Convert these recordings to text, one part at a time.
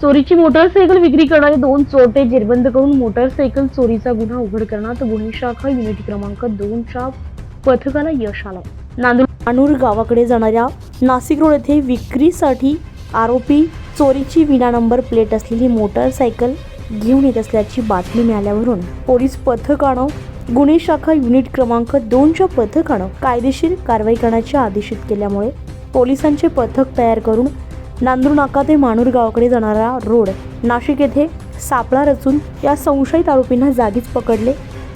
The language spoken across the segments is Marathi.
चोरीची मोटारसायकल विक्री करणारे दोन चोरटे जेरबंद करून मोटारसायकल चोरीचा गुन्हा उघड करण्यात गुन्हे शाखा युनिट क्रमांक दोनच्या पथकाला यश आलं. नांदूर नानूर गावाकडे जाणाऱ्या नाशिक रोड येथे विक्रीसाठी आरोपी चोरीची विना नंबर प्लेट असलेली मोटारसायकल घेऊन येत असल्याची बातमी मिळाल्यावरून पोलीस पथकानं गुन्हे शाखा युनिट क्रमांक दोनच्या पथकानं कायदेशीर कारवाई करण्याचे आदेशित केल्यामुळे पोलिसांचे पथक तयार करून नांदूर नाका ते मानूर गावाकडे जाणारा रोड. नाशिक येथे सापळा रचून या संशयित आरोपींना जागीच पकडले.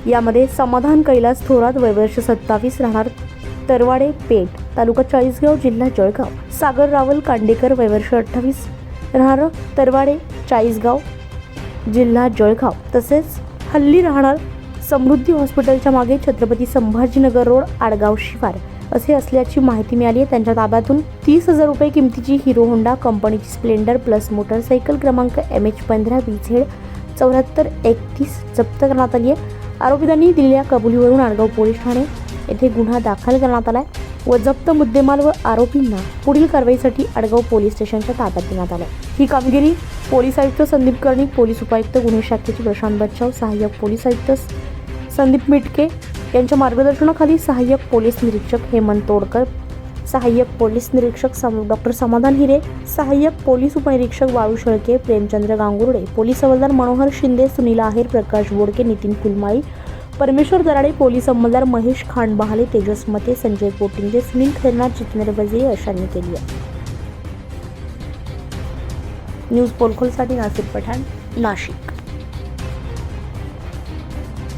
यामध्ये समाधान कैलास थोरात वयवर्ष सत्तावीस राहणार तरवाडे पेठ तालुका चाळीसगाव जिल्हा जळगाव. सागर रावल कांडेकर वयवर्ष अठ्ठावीस राहणार तरवाडे चाळीसगाव जिल्हा जळगाव. तसेच हल्ली राहणार समृद्धी हॉस्पिटलच्या मागे छत्रपती संभाजीनगर रोड आडगाव शिवार. असे असल्याची माहिती मिळाली आहे. त्यांच्या ताब्यातून तीस हजार रुपये किमतीची हिरो होंडा कंपनीची स्प्लेंडर प्लस मोटरसायकल क्रमांक एम एच पंधरा बी झेड चौऱ्याहत्तर एकतीस जप्त करण्यात आली आहे. आरोपितांनी दिलेल्या कबुलीवरून आडगाव पोलीस ठाणे येथे गुन्हा दाखल करण्यात आला आहे व जप्त मुद्देमाल व आरोपींना पुढील कारवाईसाठी आडगाव पोलीस स्टेशनच्या ताब्यात देण्यात आलं ही कामगिरी पोलीस आयुक्त संदीप कर्णिक पोलीस उपायुक्त गुन्हे शाखेचे प्रशांत बच्चाव सहाय्यक पोलीस आयुक्त संदीप मिटके यांच्या मार्गदर्शनाखाली सहाय्यक पोलीस निरीक्षक हेमंत तोडकर सहाय्यक पोलीस निरीक्षक सम डॉक्टर समाधान हिरे सहाय्यक पोलीस उपनिरीक्षक वाळू शेळके प्रेमचंद्र गांगुर्डे पोलीस हवालदार मनोहर शिंदे सुनील आहेर प्रकाश बोडके नितीन फुलमाळी परमेश्वर दराडे पोलीस अंमलदार महेश खांडबहाले तेजस मते संजय पोटिंगे सुनील खैरनाथ जितेंद्र बजे अशांनी केली आहे. न्यूज पोलखोलसाठी नासिर पठाण नाशिक.